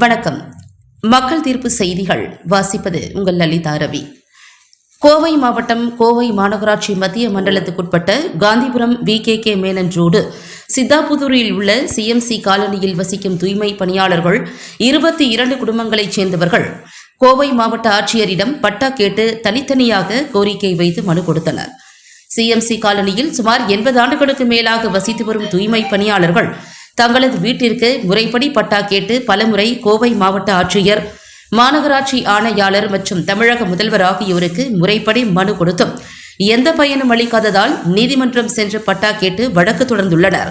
வணக்கம். மக்கள் தீர்ப்பு செய்திகள் வாசிப்பது உங்கள் லலிதா ரவி. கோவை மாவட்டம் கோவை மாநகராட்சி மத்திய மண்டலத்துக்குட்பட்ட Gandhipuram V K K Menon road சித்தாபுதூரில் உள்ள சிஎம்சி காலனியில் வசிக்கும் தூய்மை பணியாளர்கள் இருபத்தி இரண்டு குடும்பங்களைச் சேர்ந்தவர்கள் கோவை மாவட்ட ஆட்சியரிடம் பட்டா கேட்டு தனித்தனியாக கோரிக்கை வைத்து மனு கொடுத்தனர். சிஎம்சி காலனியில் சுமார் எண்பது ஆண்டுகளுக்கு மேலாக வசித்து வரும் தூய்மை பணியாளர்கள் தங்களது வீட்டிற்கு முறைப்படி பட்டா கேட்டு பலமுறை கோவை மாவட்ட ஆட்சியர் மாநகராட்சி ஆணையாளர் மற்றும் தமிழக முதல்வர் ஆகியோருக்கு முறைப்படி மனு கொடுத்தும். எந்த பயனும் அளிக்காததால் நீதிமன்றம் சென்று பட்டா கேட்டு வழக்கு தொடர்ந்துள்ளனர்.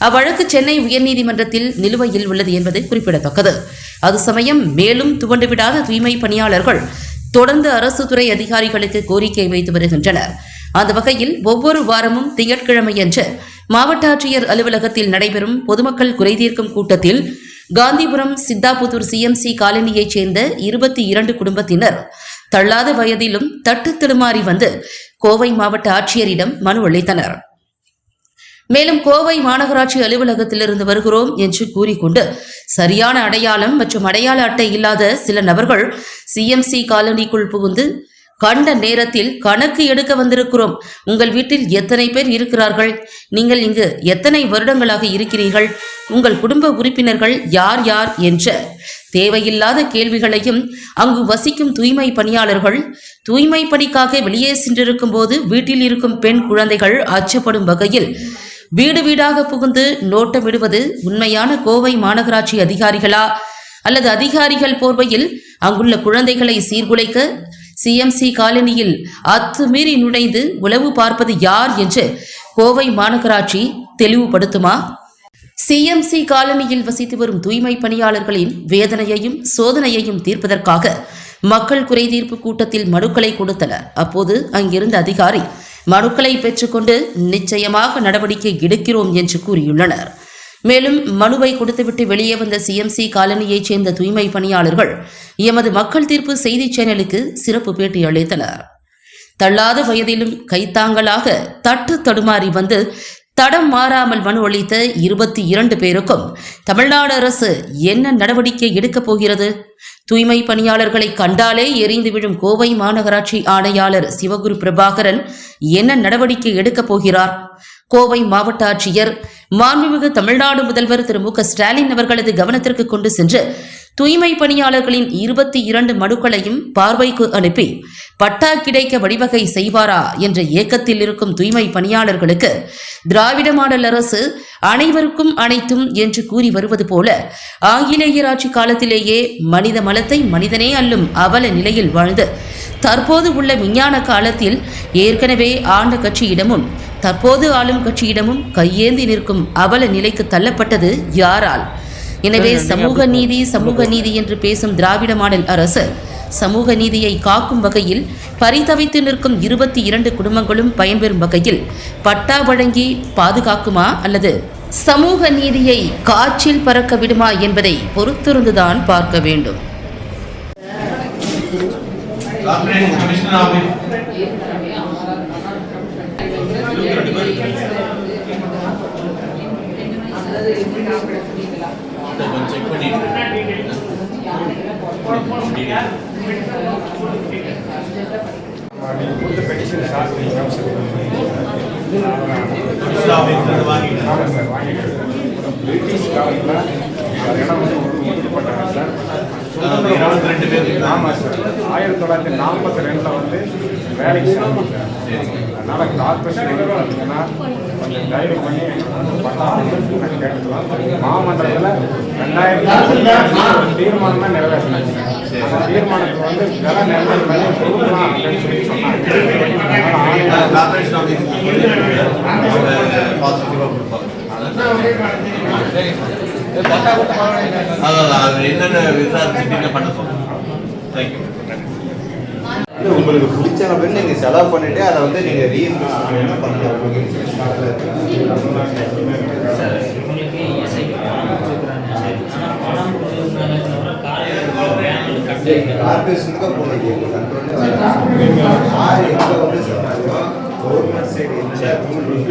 அவ்வழக்கு சென்னை உயர்நீதிமன்றத்தில் நிலுவையில் உள்ளது என்பது குறிப்பிடத்தக்கது. அது சமயம் மேலும் துவண்டுவிடாத தூய்மை பணியாளர்கள் தொடர்ந்து அரசு துறை அதிகாரிகளுக்கு கோரிக்கை வைத்து வருகின்றனர். அந்த வகையில் ஒவ்வொரு வாரமும் திங்கட்கிழமையன்று மாவட்ட ஆட்சியர் அலுவலகத்தில் நடைபெறும் பொதுமக்கள் குறைதீர்க்கும் கூட்டத்தில் காந்திபுரம் சித்தாபுத்தூர் சிஎம்சி காலனியைச் சேர்ந்த இருபத்தி இரண்டு குடும்பத்தினர் தள்ளாத வயதிலும் தட்டு திடுமாறி வந்து கோவை மாவட்ட ஆட்சியரிடம் மனு அளித்தனர். மேலும் கோவை மாநகராட்சி அலுவலகத்திலிருந்து வருகிறோம் என்று கூறிக்கொண்டு சரியான அடையாளம் மற்றும் அடையாள அட்டை இல்லாத சில நபர்கள் சிஎம்சி காலனிக்குள் புகுந்து கண்ட நேரத்தில் கணக்கு எடுக்க வந்திருக்கிறோம். உங்கள் வீட்டில் எத்தனை பேர் இருக்கிறார்கள்? நீங்கள் இங்கு எத்தனை வருடங்களாக இருக்கிறீர்கள்? உங்கள் குடும்ப உறுப்பினர்கள் யார் யார் என்ற தேவையில்லாத கேள்விகளையும் அங்கு வசிக்கும் தூய்மை பணியாளர்கள் தூய்மை பணிக்காக வெளியே சென்றிருக்கும் போது வீட்டில் இருக்கும் பெண் குழந்தைகள் அச்சப்படும் வகையில் வீடு வீடாக புகுந்து நோட்டமிடுவது உண்மையான கோவை மாநகராட்சி அதிகாரிகளா? அல்லது அதிகாரிகள் போர்வையில் அங்குள்ள குழந்தைகளை சீர்குலைக்க சிஎம்சி காலனியில் அத்துமீறி நுழைந்து உளவு பார்ப்பது யார் என்று கோவை மாநகராட்சி தெளிவுபடுத்துமா? சிஎம்சி காலனியில் வசித்து வரும் தூய்மை பணியாளர்களின் வேதனையையும் சோதனையையும் தீர்ப்பதற்காக மக்கள் குறைதீர்ப்பு கூட்டத்தில் மனுக்களை கொடுத்தனர். அப்போது அங்கிருந்த அதிகாரி மனுக்களை பெற்றுக்கொண்டு நிச்சயமாக நடவடிக்கை எடுக்கிறோம் என்று கூறியுள்ளனர். மேலும் மனுவை கொடுத்துவிட்டு வெளியே வந்த சிஎம்சி காலனியைச் சேர்ந்த தூய்மை பணியாளர்கள் எமது மக்கள் தீர்ப்பு செய்தி சேனலுக்கு சிறப்பு பேட்டி அளித்தனர். தள்ளாத வயதிலும் கைத்தாங்களாக தட்டு தடுமாறி வந்து தடம் மாறாமல் மனு அளித்த இருபத்தி இரண்டு பேருக்கும் தமிழ்நாடு அரசு என்ன நடவடிக்கை எடுக்கப் போகிறது? தூய்மை பணியாளர்களை கண்டாலே எரிந்து விழும் கோவை மாநகராட்சி ஆணையாளர் சிவகுரு பிரபாகரன் என்ன நடவடிக்கை எடுக்கப் போகிறார்? கோவை மாவட்ட ஆட்சியர் மாண்புமிகு தமிழ்நாடு முதல்வர் திரு மு க ஸ்டாலின் அவர்களது கவனத்திற்கு கொண்டு சென்று தூய்மை பணியாளர்களின் இருபத்தி இரண்டு மனுக்களையும் பார்வைக்கு அனுப்பி பட்டா கிடைக்க வழிவகை செய்வாரா என்ற ஏக்கத்தில் இருக்கும் தூய்மை பணியாளர்களுக்கு திராவிட மாடல் அரசு அனைவருக்கும் அனைத்தும் என்று கூறி வருவது போல ஆங்கிலேயர் ஆட்சி காலத்திலேயே மனித மலத்தை மனிதனே அல்லும் அவல நிலையில் வாழ்ந்து தற்போது உள்ள விஞ்ஞான காலத்தில் ஏற்கனவே ஆண்ட கட்சியிடமும் தற்போது ஆளும் கட்சியிடமும் கையேந்தி நிற்கும் அவல நிலைக்கு தள்ளப்பட்டது யாரால்? எனவே சமூக நீதி சமூக நீதி என்று பேசும் திராவிட மாடல் அரசு சமூக நீதியை காக்கும் வகையில் பரிதவித்து நிற்கும் இருபத்தி இரண்டு குடும்பங்களும் பயன்பெறும் வகையில் பட்டா வழங்கி பாதுகாக்குமா அல்லது சமூக நீதியை காற்றில் பறக்க விடுமா என்பதை பொறுத்திருந்துதான் பார்க்க வேண்டும் கார்ப்பரேஷன் கமிஷனர் ஆஃபீஸ் கொஞ்சம் செக் பண்ணிட்டு நீங்கள் கொடுத்த பெட்டிஷன் சார் நீங்கள் கமிஷனர் வாங்கிட்டேன் சார் வாங்கிக்கிறேன் பிரிட்டிஷ் காலத்தில் அது இடம் வந்து ஒதுக்கப்பட்டாங்க சார் இருபத்தி ரெண்டு பேர் ஆமாம் சார் ஆயிரத்தி தொள்ளாயிரத்தி நாற்பத்தி ரெண்டில் வந்து வேலைக்கு சேர்ந்தோம் சார் அதனால் கார்பரேஷன் பார்த்தீங்கன்னா கொஞ்சம் தயவு பண்ணி மாமன்றத்தில் ரெண்டாயிரத்தி ஒரு தீர்மானமே நிறைவேற்றினாங்க. அந்த தீர்மானத்தில் வந்து விலை நிர்ணயம் பண்ணி கொடுக்கலாம் அப்படின்னு சொல்லி சொன்னாங்க. என்னென்ன விசாரிச்சுட்டு பண்ண சொல்லுங்க. தேங்க்யூ உங்களுக்கு பிடிச்ச நபர் நீங்க செலவு பண்ணிட்டு அதை வந்து நீங்க ரீஇன்வெஸ்ட் பண்ணலாம்? கார்பரேஷனுக்கு வந்து சொன்னாலும் கவர்மெண்ட் சைடு என்ன ரூல் வந்து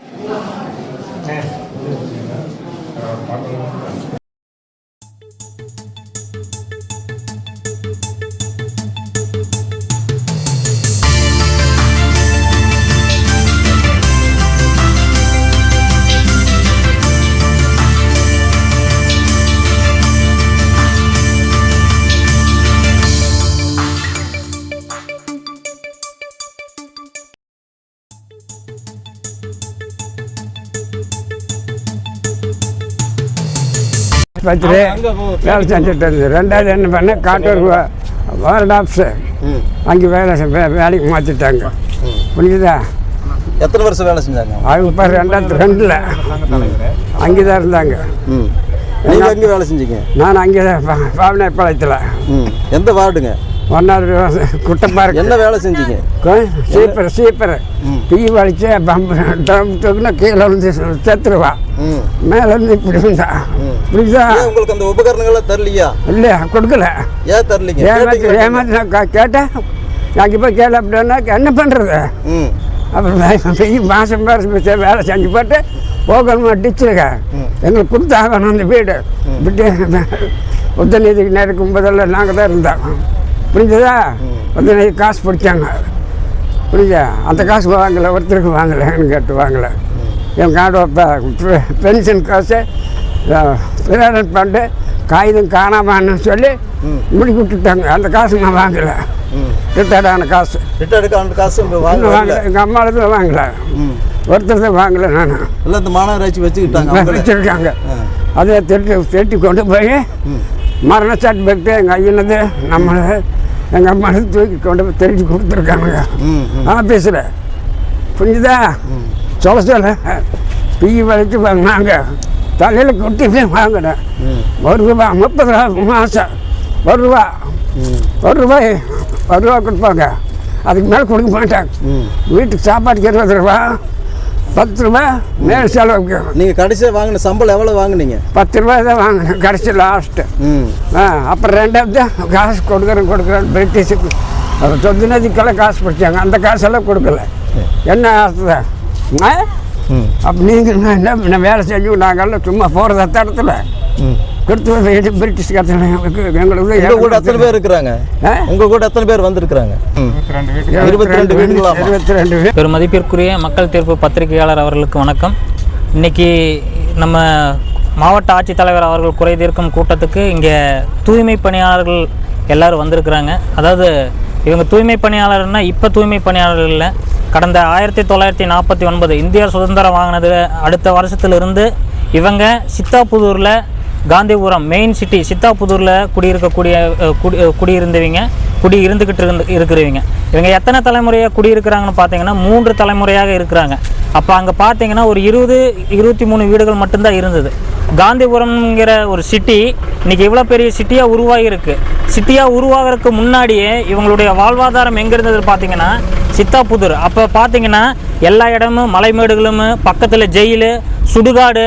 அது ப்ரைவேட்லேயும் ட்ரை பண்ணுறேன் பத்து வேலை செஞ்சுட்டு இருந்தது ரெண்டாவது என்ன பண்ணேன் காட்டூர் வார்ட் ஆஃபீஸர் அங்கே வேலை வேலைக்கு மாற்றிட்டாங்க புரியுதா? எத்தனை வருஷம் வேலை செஞ்சாங்க? அவங்க இப்போ ரெண்டாயிரத்து ரெண்டில். அங்கே தான் இருந்தாங்க. நீங்கள் எங்கே வேலை செஞ்சீங்க? நான் அங்கே தான் பாவனைப்பாளையத்தில். ம். எந்த வார்டுங்க? ஒன்றாவது குட்டப்பாருக்கு என்ன வேலை செஞ்சீங்க? சீப்பர் சீப்பர் டீ வலிச்சு பம்பு ட்ரம் தூக்குனா கீழே வந்து செத்துருவா. ம். மேலே இருந்து இப்படி இருந்தா ஏன் உங்களுக்கு அந்த உபகரணங்கள்லாம் தரலையா? இல்லை கொடுக்கல. ஏன் தரலீங்க? ஏமாத்தி? ஏமாத்தி நான் கேட்டேன். அங்கே போய் கேள அப்படின்னா என்ன பண்ணுறது அப்புறம் பெரிய மாதம் மாதம் வேலை செஞ்சு போட்டு போகணுமா டிச்சிருக்க எங்களுக்கு கொடுத்தாகணும் அந்த வீடு. விட்டு உதயநிதிக்கு நேருக்கு போதெல்லாம் நாங்கள் தான் இருந்தோம். புரிஞ்சுதா? உதயநிதி காசு பிடிச்சாங்க. புரியுதா? அந்த காசு வாங்கலை ஒருத்தருக்கு வாங்கலைன்னு கேட்டு வாங்கலை. என் கார்டு பென்ஷன் காசு பிரேரன் ஃபண்டு காகிதம் காணாமான்னு சொல்லி முடி விட்டுட்டாங்க. அந்த காசு நான் வாங்கலை. ரிட்டையர்டான காசு. ரிட்டையர்டு அந்த காசு வாங்கல. எங்கள் அம்மாவில் தான் வாங்கல. ஒருத்தர் தான் வாங்கல நான். எல்லாம் இந்த மாநகராட்சி வச்சுக்கிட்டாங்க. வச்சிருக்காங்க அதை திட்டு திட்டி கொண்டு போய் மரண சர்டிஃபிகேட்டு எங்கள் ஐயனது நம்மளது எங்கள் அம்மாவது தூக்கி கொண்டு போய் திருட்டி கொடுத்துருக்காங்க ஆஃபீஸில் புரிஞ்சுதா? சொல்ல சொல்ல. பீ வலிச்சு வாங்கினாங்க. தலையில் கொட்டி போய் வாங்கினேன். ஒரு ரூபா முப்பது ரூபா மாதம் ஒரு ரூபா. ஒரு ரூபாய் ஒரு ரூபா கொடுப்பாங்க. அதுக்கு மேலே கொடுக்க மாட்டாங்க. வீட்டுக்கு சாப்பாட்டுக்கு இருபது ரூபா. பத்து ரூபா மேல் செலவுக்கு நீங்கள் கடைசியாக வாங்கின சம்பளம் எவ்வளோ வாங்குனீங்க? பத்து ரூபாய் தான் வாங்கினேன் கடைசி லாஸ்ட்டு ஆ அப்புறம் ரெண்டாவது தான் காசு கொடுக்குறேன் கொடுக்குறேன் பிரிட்டிஷுக்கு. அவர் சொந்த நதிக்கெல்லாம் காசு பிடிச்சாங்க அந்த காசெல்லாம் கொடுக்கல. என்ன அர்த்தம் ஆ? ம். அப்போ நீங்கள் என்ன பண்ண வேலை செஞ்சு நாங்கள்லாம் சும்மா போகிறது இடத்துல கொடுத்து வீட்டு பிரிட்டிஷ் கத்தனை எங்களுக்கு உங்கள் கூட எத்தனை பேர் இருக்கிறாங்க? உங்கள் கூட எத்தனை பேர் வந்திருக்கிறாங்க? ரெண்டு இருபத்தி ரெண்டு? இருபத்தி ரெண்டு வீடு பெருமதிப்பிற்குரிய மக்கள் தீர்ப்பு பத்திரிகையாளர் அவர்களுக்கு வணக்கம். இன்னைக்கு நம்ம மாவட்ட ஆட்சித்தலைவர் அவர்கள் குறை தீர்க்கும் கூட்டத்துக்கு இங்கே தூய்மை பணியாளர்கள் எல்லாரும் வந்திருக்கிறாங்க. அதாவது இவங்க தூய்மை பணியாளர்னா இப்போ தூய்மை பணியாளர்கள் இல்லை. கடந்த ஆயிரத்தி தொள்ளாயிரத்தி நாற்பத்தி ஒன்பது இந்தியா சுதந்திரம் வாங்கினது அடுத்த வருஷத்திலிருந்து இவங்க சித்தாபுதூரில் காந்திபுரம் மெயின் சிட்டி சித்தாபுதூரில் குடியிருக்கக்கூடிய குடி குடியிருந்தவங்க குடி இருந்துக்கிட்டு இருந்து இருக்கிறவங்க. இவங்க எத்தனை தலைமுறையாக குடியிருக்கிறாங்கன்னு பார்த்தீங்கன்னா மூன்று தலைமுறையாக இருக்கிறாங்க. அப்போ அங்கே பார்த்தீங்கன்னா ஒரு இருபது இருபத்தி மூணு வீடுகள் மட்டும்தான் இருந்தது. காந்திபுரம்ங்கிற ஒரு சிட்டி இன்றைக்கி இவ்வளோ பெரிய சிட்டியாக உருவாகியிருக்கு. சிட்டியாக உருவாகிறதுக்கு முன்னாடியே இவங்களுடைய வாழ்வாதாரம் எங்கே இருந்தது பார்த்தீங்கன்னா சித்தாபுதூர். அப்போ பார்த்தீங்கன்னா எல்லா இடமும் மலைமேடுகளும் பக்கத்தில் ஜெயிலு சுடுகாடு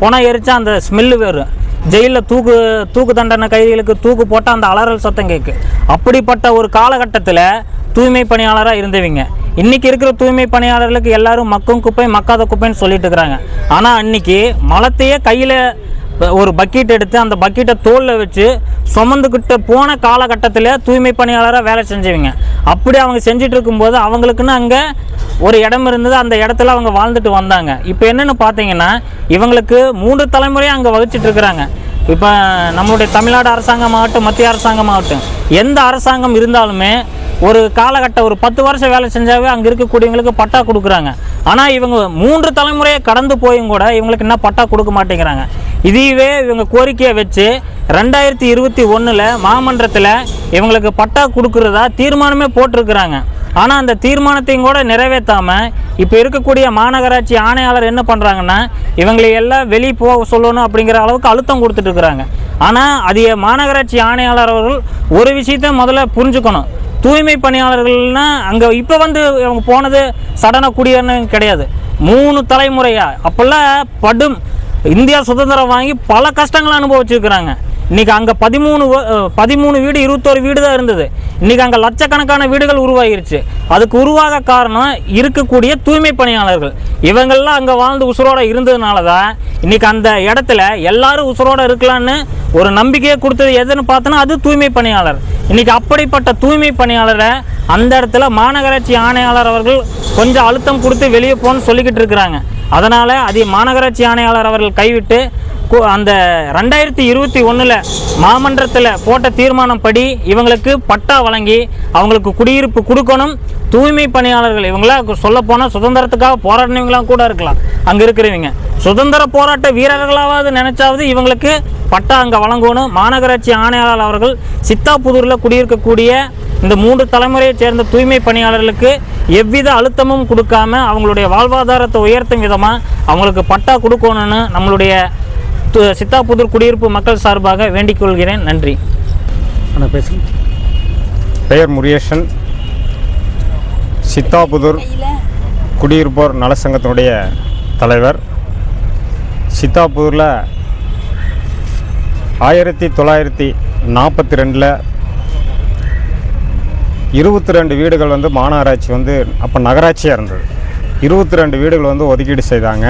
புனை எரிச்சா அந்த ஸ்மெல்லு வரும் ஜெயிலில் தூக்கு தூக்கு தண்டனை கைதிகளுக்கு தூக்கு போட்டால் அந்த அலறல் சத்தம் கேட்கு அப்படிப்பட்ட ஒரு காலகட்டத்தில் தூய்மை பணியாளராக இருந்தவங்க. இன்றைக்கி இருக்கிற தூய்மை பணியாளர்களுக்கு எல்லாரும் மக்கும் குப்பை மக்காத குப்பைன்னு சொல்லிட்டு இருக்கிறாங்க. ஆனால் அன்றைக்கி மலத்தையே கையில் ஒரு பக்கெட் எடுத்து அந்த பக்கெட்டை தோலில் வச்சு சுமந்துக்கிட்டு போன காலகட்டத்தில் தூய்மை பணியாளராக வேலை செஞ்சவங்க. அப்படி அவங்க செஞ்சுட்டு இருக்கும்போது அவங்களுக்குன்னு அங்கே ஒரு இடம் இருந்தது அந்த இடத்துல அவங்க வாழ்ந்துட்டு வந்தாங்க. இப்போ என்னென்னு பார்த்தீங்கன்னா இவங்களுக்கு மூன்று தலைமுறையாக அங்கே வகிச்சிட்டு இருக்கிறாங்க. இப்போ நம்மளுடைய தமிழ்நாடு அரசாங்கம் ஆகட்டும் மத்திய அரசாங்கம் ஆகட்டும் எந்த அரசாங்கம் இருந்தாலுமே ஒரு காலகட்டம் ஒரு பத்து வருஷம் வேலை செஞ்சாவே அங்கே இருக்கக்கூடியவங்களுக்கு பட்டா கொடுக்குறாங்க. ஆனால் இவங்க மூன்று தலைமுறையை கடந்து போயும் கூட இவங்களுக்கு என்ன பட்டா கொடுக்க மாட்டேங்கிறாங்க. இதையவே இவங்க கோரிக்கையை வச்சு ரெண்டாயிரத்தி இருபத்தி ஒன்றில் மாமன்றத்தில் இவங்களுக்கு பட்டா கொடுக்குறதா தீர்மானமே போட்டிருக்கிறாங்க. ஆனால் அந்த தீர்மானத்தையும் கூட நிறைவேற்றாமல் இப்போ இருக்கக்கூடிய மாநகராட்சி ஆணையாளர் என்ன பண்ணுறாங்கன்னா இவங்களை எல்லாம் வெளியே போக சொல்லணும் அப்படிங்கிற அளவுக்கு அழுத்தம் கொடுத்துட்ருக்குறாங்க ஆனால் அது மாநகராட்சி ஆணையாளர் அவர்கள் ஒரு விஷயத்த முதல்ல புரிஞ்சுக்கணும். தூய்மை பணியாளர்கள்னா அங்கே இப்போ வந்து அவங்க போனது சடன குடியேறணும் கிடையாது. மூணு தலைமுறையாக அப்போல்லாம் படும் இந்தியா சுதந்திரம் வாங்கி பல கஷ்டங்களை அனுபவிச்சிருக்கிறாங்க. இன்றைக்கி அங்கே பதிமூணு பதிமூணு வீடு இருபத்தோரு வீடு தான் இருந்தது. இன்னைக்கு அங்கே லட்சக்கணக்கான வீடுகள் உருவாகிருச்சு. அதுக்கு உருவாக காரணம் இருக்கக்கூடிய தூய்மை பணியாளர்கள். இவங்கள்லாம் அங்கே வாழ்ந்து உசுரோடு இருந்ததுனால தான் இன்னைக்கு அந்த இடத்துல எல்லாரும் உசுரோடு இருக்கலான்னு ஒரு நம்பிக்கையை கொடுத்தது எதுன்னு பார்த்தோன்னா அது தூய்மை பணியாளர். இன்றைக்கி அப்படிப்பட்ட தூய்மை பணியாளரை அந்த இடத்துல மாநகராட்சி ஆணையாளர் அவர்கள் கொஞ்சம் அழுத்தம் கொடுத்து வெளியே போன்னு சொல்லிக்கிட்டு இருக்கிறாங்க. அதனால் அதை மாநகராட்சி ஆணையாளர் அவர்கள் கைவிட்டு அந்த ரெண்டாயிரத்தி இருபத்தி ஒன்றில் மாமன்றத்தில் போட்ட தீர்மானம் படி இவங்களுக்கு பட்டா வழங்கி அவங்களுக்கு குடியிருப்பு கொடுக்கணும். தூய்மை பணியாளர்கள் இவங்களாம் சொல்லப்போனால் சுதந்திரத்துக்காக போராடினவங்களாம் கூட இருக்கலாம். அங்கே இருக்கிறவங்க. சுதந்திர போராட்ட வீரர்களாவது நினைச்சாவது இவங்களுக்கு பட்டா அங்கே வழங்கணும். மாநகராட்சி ஆணையாளர் அவர்கள் சித்தாபுதூரில் குடியிருக்கக்கூடிய இந்த மூன்று தலைமுறையைச் சேர்ந்த தூய்மை பணியாளர்களுக்கு எவ்வித அழுத்தமும் கொடுக்காம அவங்களுடைய வாழ்வாதாரத்தை உயர்த்தும் விதமாக அவங்களுக்கு பட்டா கொடுக்கணும்னு நம்மளுடைய சித்தாபுதூர் குடியிருப்பு மக்கள் சார்பாக வேண்டிக் கொள்கிறேன். நன்றி. ஆனால் பேசுங்க. பெயர் முருகேசன். சித்தாபுதூர் குடியிருப்போர் நலசங்கத்தினுடைய தலைவர். சித்தாபுதூரில் ஆயிரத்தி தொள்ளாயிரத்தி நாற்பத்தி ரெண்டில் இருபத்தி ரெண்டு வீடுகள் வந்து மாநகராட்சி வந்து அப்போ நகராட்சியாக இருந்தது. இருபத்தி ரெண்டு வீடுகள் வந்து ஒதுக்கீடு செய்தாங்க.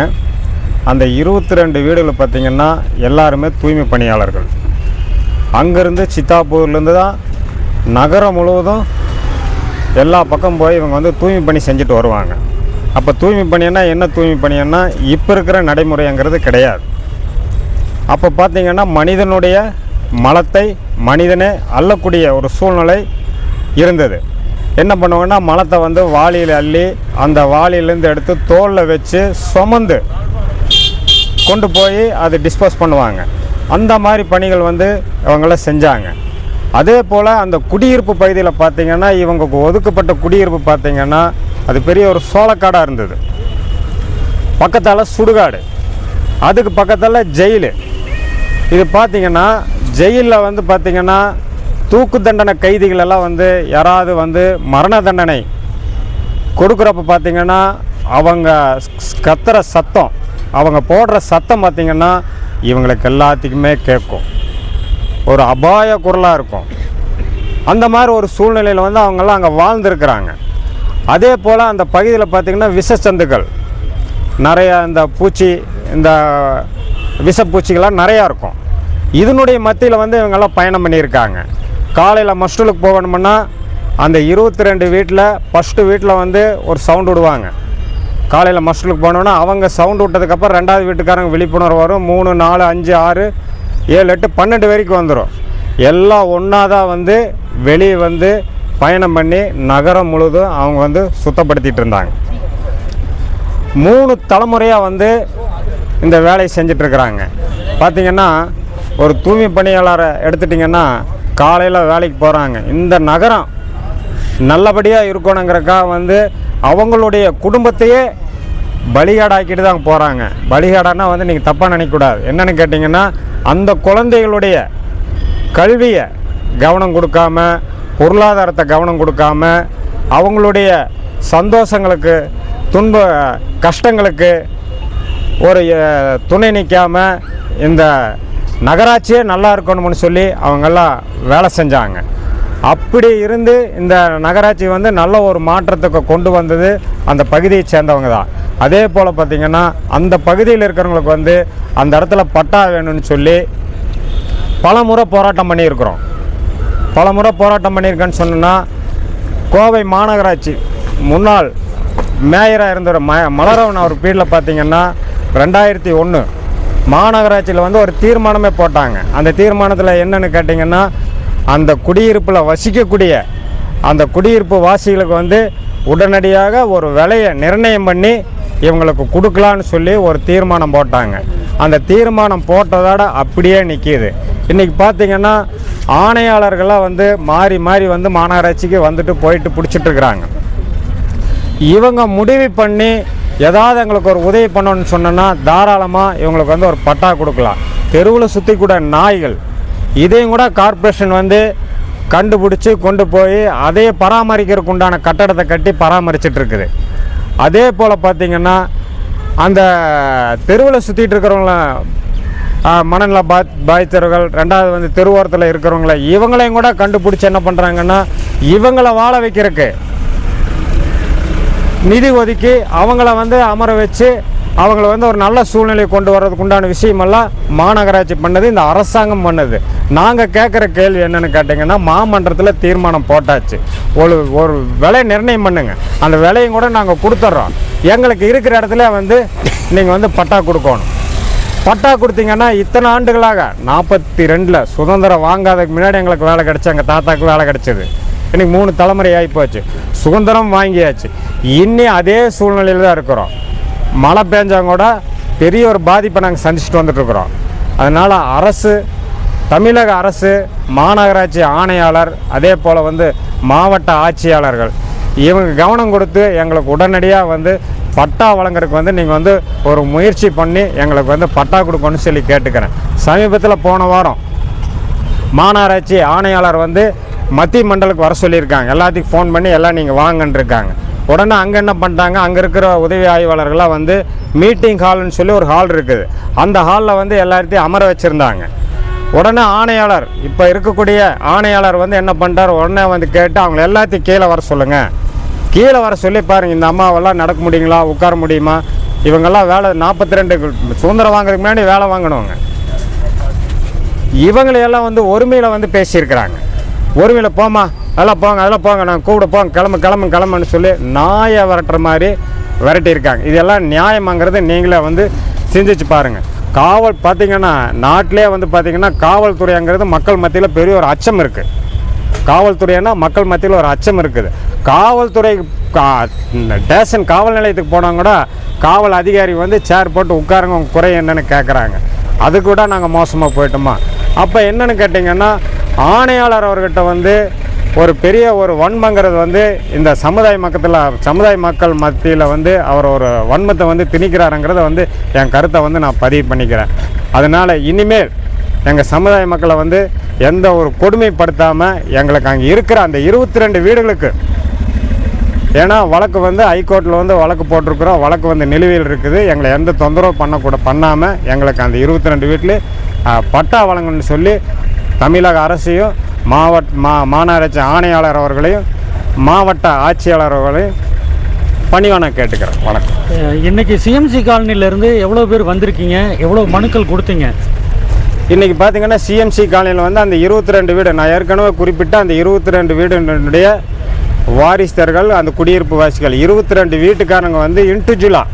அந்த இருபத்தி ரெண்டு வீடுகள் பார்த்திங்கன்னா எல்லாருமே தூய்மை பணியாளர்கள். அங்கேருந்து சித்தாப்பூர்லேருந்து தான் நகரம் முழுவதும் எல்லா பக்கம் போய் இவங்க வந்து தூய்மை பணி செஞ்சுட்டு வருவாங்க. அப்போ தூய்மை பணின்னா என்ன தூய்மை பணின்னா இப்போ இருக்கிற நடைமுறைங்கிறது கிடையாது. அப்போ பார்த்தீங்கன்னா மனிதனுடைய மலத்தை மனிதனே அள்ளக்கூடிய ஒரு சூழ்நிலை இருந்தது. என்ன பண்ணுவாங்கன்னா மலத்தை வந்து வாளியில் அள்ளி அந்த வாளியிலேருந்து எடுத்து தோலில் வச்சு சுமந்து கொண்டு போய் அதை டிஸ்போஸ் பண்ணுவாங்க. அந்த மாதிரி பணிகள் வந்து அவங்களாம் செஞ்சாங்க. அதே போல் அந்த குடியிருப்பு பகுதியில் பார்த்திங்கன்னா இவங்க ஒதுக்கப்பட்ட குடியிருப்பு பார்த்திங்கன்னா அது பெரிய ஒரு சோளக்காடாக இருந்தது. பக்கத்தால் சுடுகாடு. அதுக்கு பக்கத்தில் ஜெயிலு. இது பார்த்திங்கன்னா ஜெயிலில் வந்து பார்த்திங்கன்னா தூக்கு தண்டனை கைதிகளெல்லாம் வந்து யாராவது வந்து மரண தண்டனை கொடுக்குறப்ப பார்த்தீங்கன்னா அவங்க கத்துற சத்தம் அவங்க போடுற சத்தம் பார்த்தீங்கன்னா இவங்களுக்கு எல்லாத்துக்குமே கேட்கும். ஒரு அபாய குரலாக இருக்கும். அந்த மாதிரி ஒரு சூழ்நிலையில் வந்து அவங்கெல்லாம் அங்கே வாழ்ந்துருக்கிறாங்க. அதே போல் அந்த பகுதியில் பார்த்திங்கன்னா விஷச்சந்துக்கள். நிறையா இந்த பூச்சி இந்த விஷப்பூச்சிகள்லாம் நிறையா இருக்கும். இதனுடைய மத்தியில் வந்து இவங்கெல்லாம் பயணம் பண்ணியிருக்காங்க. காலையில் மஸ்டூலுக்கு போகணுமுன்னா அந்த இருபத்தி ரெண்டு வீட்டில் ஃபஸ்ட்டு வீட்டில் வந்து ஒரு சவுண்டு விடுவாங்க. காலையில் மஸ்டலுக்கு போனோன்னா அவங்க சவுண்ட் விட்டதுக்கப்புறம் ரெண்டாவது வீட்டுக்காரங்க விழிப்புணர்வு வரும். மூணு நாலு அஞ்சு ஆறு ஏழு எட்டு பன்னெண்டு வரைக்கும் வந்துடும் எல்லாம் ஒன்றா தான் வந்து வெளியே வந்து பயணம் பண்ணி நகரம் முழுதும் அவங்க வந்து சுத்தப்படுத்திகிட்டு இருந்தாங்க. மூணு தலைமுறையாக வந்து இந்த வேலையை செஞ்சிட்ருக்குறாங்க பார்த்தீங்கன்னா ஒரு தூய்மை பணியாளரை எடுத்துட்டிங்கன்னா காலையில் வேலைக்கு போகிறாங்க இந்த நகரம் நல்லபடியாக இருக்கணுங்கிறக்காக வந்து அவங்களுடைய குடும்பத்தையே பலிகாடாக்கிட்டு தான் போகிறாங்க பலிகாடானா வந்து நீங்கள் தப்பாக நினைக்கக்கூடாது. என்னென்னு கேட்டிங்கன்னா அந்த குழந்தைகளுடைய கல்வியை கவனம் கொடுக்காம பொருளாதாரத்தை கவனம் கொடுக்காம அவங்களுடைய சந்தோஷங்களுக்கு துன்ப கஷ்டங்களுக்கு ஒரு துணை நிற்காம இந்த நகராட்சியே நல்லா இருக்கணும்னு சொல்லி அவங்கெல்லாம் வேலை செஞ்சாங்க. அப்படி இருந்து இந்த நகராட்சி வந்து நல்ல ஒரு மாற்றத்துக்கு கொண்டு வந்தது அந்த பகுதியை சேர்ந்தவங்க தான். அதே போல் பார்த்திங்கன்னா அந்த பகுதியில் இருக்கிறவங்களுக்கு வந்து அந்த இடத்துல பட்டா வேணும்னு சொல்லி பல முறை போராட்டம் பண்ணியிருக்கிறோம். பல முறை போராட்டம் பண்ணியிருக்கேன்னு சொன்னோன்னா கோவை மாநகராட்சி முன்னாள் மேயராக இருந்த ம மலரவன் அவர் பீரியடில் பார்த்திங்கன்னா ரெண்டாயிரத்தி ஒன்று மாநகராட்சியில் வந்து ஒரு தீர்மானமே போட்டாங்க. அந்த தீர்மானத்தில் என்னென்னு கேட்டிங்கன்னா அந்த குடியிருப்பில் வசிக்கக்கூடிய அந்த குடியிருப்பு வாசிகளுக்கு வந்து உடனடியாக ஒரு விலையை நிர்ணயம் பண்ணி இவங்களுக்கு கொடுக்கலான்னு சொல்லி ஒரு தீர்மானம் போட்டாங்க. அந்த தீர்மானம் போட்டதோட அப்படியே நிற்கிது இன்றைக்கி பார்த்தீங்கன்னா ஆணையாளர்களாக வந்து மாறி மாறி வந்து மாநகராட்சிக்கு வந்துட்டு போயிட்டு பிடிச்சிட்டு இருக்கிறாங்க. இவங்க முடிவு பண்ணி ஏதாவது எங்களுக்கு ஒரு உதவி பண்ணணும்னு சொன்னோன்னா தாராளமாக இவங்களுக்கு வந்து ஒரு பட்டா கொடுக்கலாம். தெருவில் சுற்றி கூட நாய்கள். இதையும் கூட கார்ப்பரேஷன் வந்து கண்டுபிடிச்சி கொண்டு போய் அதையே பராமரிக்கிறதுக்கு உண்டான கட்டடத்தை கட்டி பராமரிச்சிட்ருக்குது இருக்குது. அதே போல் பார்த்திங்கன்னா அந்த தெருவில் சுற்றிட்டு இருக்கிறவங்கள மனநல பா பாதித்தவர்கள் ரெண்டாவது வந்து தெருவோரத்தில் இருக்கிறவங்கள இவங்களையும் கூட கண்டுபிடிச்சி என்ன பண்ணுறாங்கன்னா இவங்களை வாழ வைக்கிறதுக்கு நிதி ஒதுக்கி அவங்கள வந்து அமர வச்சு அவங்கள வந்து ஒரு நல்ல சூழ்நிலையை கொண்டு வர்றதுக்கு உண்டான விஷயமெல்லாம் மாநகராட்சி பண்ணது இந்த அரசாங்கம் பண்ணுது. நாங்கள் கேட்குற கேள்வி என்னென்னு கேட்டிங்கன்னா மாமன்றத்தில் தீர்மானம் போட்டாச்சு. ஒரு ஒரு விலை நிர்ணயம் பண்ணுங்கள் அந்த விலையும் கூட நாங்கள் கொடுத்துட்றோம் எங்களுக்கு இருக்கிற இடத்துல வந்து நீங்கள் வந்து பட்டா கொடுக்கணும். பட்டா கொடுத்தீங்கன்னா இத்தனை ஆண்டுகளாக நாற்பத்தி ரெண்டில் சுதந்திரம் வாங்காததுக்கு முன்னாடி எங்களுக்கு வேலை கிடச்சி எங்கள் தாத்தாவுக்கு வேலை கிடச்சிது. இன்றைக்கி மூணு தலைமுறை ஆகிப்போச்சு சுதந்திரம் வாங்கியாச்சு. இன்னி அதே சூழ்நிலையில் தான் இருக்கிறோம். மழை பெஞ்சாங்க கூட பெரிய ஒரு பாதிப்பை நாங்கள் சந்திச்சுட்டு வந்துட்டுருக்குறோம். அதனால் அரசு தமிழக அரசு மாநகராட்சி ஆணையாளர் அதே போல் வந்து மாவட்ட ஆட்சியாளர்கள் இவங்க கவனம் கொடுத்து எங்களுக்கு உடனடியாக வந்து பட்டா வழங்குறதுக்கு வந்து நீங்கள் வந்து ஒரு முயற்சி பண்ணி எங்களுக்கு வந்து பட்டா கொடுக்கணும்னு சொல்லி கேட்டுக்கிறேன். சமீபத்தில் போன வாரம் மாநகராட்சி ஆணையாளர் வந்து மத்திய மண்டலுக்கு வர சொல்லியிருக்காங்க. எல்லாத்துக்கும் ஃபோன் பண்ணி எல்லாம் நீங்கள் வாங்கன்னு இருக்காங்க உடனே அங்கே என்ன பண்ணிட்டாங்க? அங்கே இருக்கிற உதவி ஆய்வாளர்கள்லாம் வந்து மீட்டிங் ஹால்னு சொல்லி ஒரு ஹால் இருக்குது. அந்த ஹாலில் வந்து எல்லாத்தையும் அமர வச்சுருந்தாங்க. உடனே ஆணையாளர் இப்போ இருக்கக்கூடிய ஆணையாளர் வந்து என்ன பண்ணிட்டார்? உடனே வந்து கேட்டு அவங்க எல்லாத்தையும் கீழே வர சொல்லுங்கள் கீழே வர சொல்லி பாருங்கள் இந்த அம்மாவெல்லாம் நடக்க முடியுங்களா? உட்கார முடியுமா? இவங்கெல்லாம் வேலை நாற்பத்தி ரெண்டு சுதந்திரம் வாங்குறதுக்கு முன்னாடி வேலை வாங்கினவங்க. இவங்களையெல்லாம் வந்து ஒருமையில் வந்து பேசியிருக்கிறாங்க. ஒருமையில் போமா அதெல்லாம் போங்க அதெல்லாம் போங்க நான் கூட போங்க கிளம்பு கிளம்பு கிளம்புன்னு சொல்லி நாயை விரட்டுற மாதிரி விரட்டியிருக்காங்க. இதெல்லாம் நியாயமாங்கிறது நீங்களே வந்து சிந்திச்சு பாருங்கள் காவல் பார்த்தீங்கன்னா நாட்டிலே வந்து பார்த்தீங்கன்னா காவல்துறைங்கிறது மக்கள் மத்தியில் பெரிய ஒரு அச்சம் இருக்குது காவல்துறைன்னா மக்கள் மத்தியில் ஒரு அச்சம் இருக்குது. காவல்துறை கா- இந்த ஸ்டேஷன் காவல் நிலையத்துக்கு போனால் கூட காவல் அதிகாரி வந்து சேர் போட்டு உட்காருங்க உங்கள் குறை என்னென்னு கேட்குறாங்க அது கூட நாங்கள் மோசமாக போயிட்டோமா? அப்போ என்னென்னு கேட்டிங்கன்னா ஆணையாளர் அவர்கிட்ட வந்து ஒரு பெரிய ஒரு வன்மங்கிறது வந்து இந்த சமுதாய மக்கத்தில் சமுதாய மக்கள் மத்தியில் வந்து அவர் ஒரு வன்மத்தை வந்து திணிக்கிறாருங்கிறத வந்து என் கருத்தை வந்து நான் பதிவு பண்ணிக்கிறேன். அதனால் இனிமேல் எங்கள் சமுதாய மக்களை வந்து எந்த ஒரு கொடுமைப்படுத்தாமல் எங்களுக்கு அங்கே இருக்கிற அந்த இருபத்தி ரெண்டு வீடுகளுக்கு ஏன்னா வழக்கு வந்து ஹைகோர்ட்டில் வந்து வழக்கு போட்டிருக்கிறோம். வழக்கு வந்து நிலுவையில் இருக்குது. எங்களை எந்த தொந்தரவு பண்ணக்கூட பண்ணாமல் எங்களுக்கு அந்த இருபத்தி ரெண்டு வீட்டில் பட்டா வழங்கணும்னு சொல்லி தமிழக அரசையும் மாவட்ட மா மாநகராட்சி ஆணையாளர் அவர்களையும் மாவட்ட ஆட்சியாளர் அவர்களையும் பணிவான கேட்டுக்கிறேன். வணக்கம். அஹ் இன்னைக்கு சிஎம்சி காலனிலேருந்து எவ்வளோ பேர் வந்திருக்கீங்க? எவ்வளோ மனுக்கள் கொடுத்தீங்க? இன்றைக்கி பார்த்தீங்கன்னா சிஎம்சி காலனியில் வந்து அந்த இருபத்தி ரெண்டு வீடு நான் ஏற்கனவே குறிப்பிட்ட அந்த இருபத்தி ரெண்டு வீடுடைய வாரிசுதர்கள் அந்த குடியிருப்பு வாசிகள் இருபத்தி ரெண்டு வீட்டுக்காரங்க வந்து இன்டிவிஜுவலாக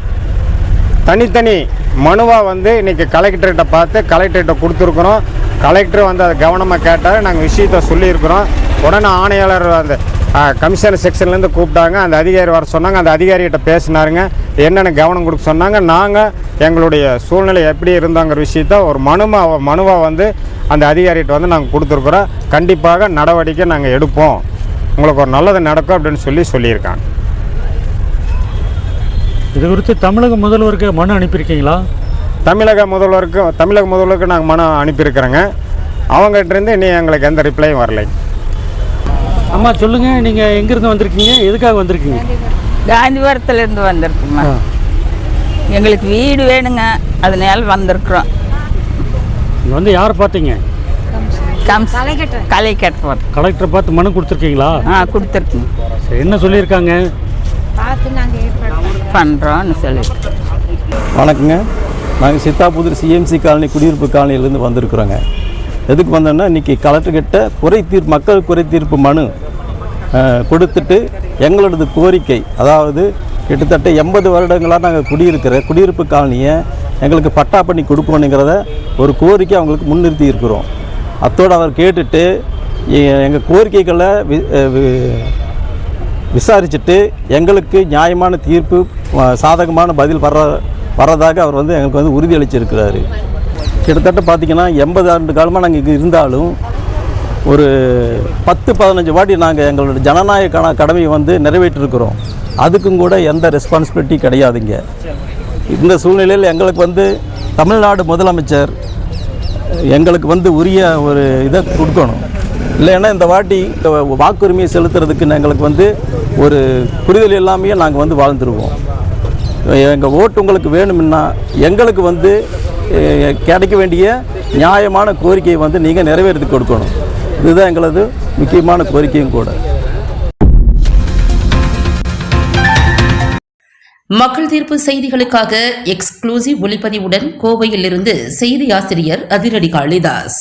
தனித்தனி மனுவாக வந்து இன்றைக்கி கலெக்டர்கிட்ட பார்த்து கலெக்டர்கிட்ட கொடுத்துருக்குறோம். கலெக்டர் வந்து அதை கவனமாக கேட்டார். நாங்கள் விஷயத்த சொல்லியிருக்கிறோம். உடனே ஆணையாளர் அந்த கமிஷனர் செக்ஷன்லேருந்து கூப்பிட்டாங்க. அந்த அதிகாரி வர சொன்னாங்க. அந்த அதிகாரிகிட்ட பேசினாருங்க. என்னென்ன கவனம் கொடுக்க சொன்னாங்க. நாங்கள் எங்களுடைய சூழ்நிலை எப்படி இருந்தாங்கிற விஷயத்த ஒரு மனுமா மனுவாக வந்து அந்த அதிகாரிகிட்ட வந்து நாங்கள் கொடுத்துருக்குறோம். கண்டிப்பாக நடவடிக்கை நாங்கள் எடுப்போம். உங்களுக்கு ஒரு நல்லது நடக்கும் அப்படின்னு சொல்லி சொல்லியிருக்காங்க. இது குறித்து தமிழக முதல்வருக்கு மனு அனுப்பியிருக்கீங்களா? தமிழக முதல்வருக்கு தமிழக முதல்வருக்கு நாங்கள் மனம் அனுப்பியிருக்கிறோங்க. அவங்ககிட்டருந்து இன்னும் எங்களுக்கு எந்த ரிப்ளையும் வரலை. அம்மா சொல்லுங்கள் நீங்கள் எங்கேருந்து வந்திருக்கீங்க? எதுக்காக வந்திருக்கீங்க? காந்திபுரத்துலேருந்து வந்திருக்குமா எங்களுக்கு வீடு வேணுங்க. அதனால வந்திருக்கிறோம். இங்கே வந்து யாரை பார்த்தீங்க? கம்ஸ் கலை கட்டுவோம் கலெக்டரை பார்த்து மனு கொடுத்துருக்கீங்களா? ஆ கொடுத்துருக்குங்க சரி என்ன சொல்லியிருக்காங்க? பண்ணுறோன்னு சொல்லிட்டு வணக்கங்க. நாங்கள் சித்தாபுதூர் சிஎம்சி காலனி குடியிருப்பு காலனியிலேருந்து வந்திருக்கிறோங்க. எதுக்கு வந்தோம்னா இன்றைக்கி கலெக்டர்கிட்ட குறை தீர்ப்பு மக்கள் குறை தீர்ப்பு மனு கொடுத்துட்டு எங்களோடது கோரிக்கை அதாவது கிட்டத்தட்ட எண்பது வருடங்களாக நாங்கள் குடியிருக்கிற குடியிருப்பு காலனியை எங்களுக்கு பட்டா பண்ணி கொடுக்கணுங்கிறத ஒரு கோரிக்கை அவங்களுக்கு முன்னிறுத்தி இருக்கிறோம். அத்தோடு அவர் கேட்டுட்டு எங்கள் கோரிக்கைகளை வி- விசாரிச்சுட்டு எங்களுக்கு நியாயமான தீர்ப்பு சாதகமான பதில் வர்ற வர்றதாக அவர் வந்து எங்களுக்கு வந்து உறுதியளிச்சிருக்கிறார். கிட்டத்தட்ட பார்த்திங்கன்னா எண்பது ஆண்டு காலமாக நாங்கள் இங்கே இருந்தாலும் ஒரு பத்து பதினஞ்சு வாட்டி நாங்கள் எங்களோட ஜனநாயக கடமையை வந்து நிறைவேற்றிருக்கிறோம். அதுக்கும் கூட எந்த ரெஸ்பான்சிபிலிட்டி கிடையாதுங்க. இந்த சூழ்நிலையில் எங்களுக்கு வந்து தமிழ்நாடு முதலமைச்சர் எங்களுக்கு வந்து உரிய ஒரு இதை கொடுக்கணும். இல்லைன்னா இந்த வாட்டி வாக்குரிமையை செலுத்துறதுக்குன்னு எங்களுக்கு வந்து ஒரு புரிதல் இல்லாமையே நாங்கள் வந்து வாழ்ந்துருவோம். எங்கள் ஓட்டு உங்களுக்கு வேணும்னா எங்களுக்கு வந்து கிடைக்க வேண்டிய நியாயமான கோரிக்கையை வந்து நீங்கள் நிறைவேற்றி கொடுக்கணும். இதுதான் எங்களது முக்கியமான கோரிக்கையும் கூட. மக்கள் தீர்ப்பு செய்திகளுக்காக எக்ஸ்க்ளூசிவ் ஒளிப்பதிவுடன் கோவையிலிருந்து செய்தி ஆசிரியர் அதிரடி காளிதாஸ்.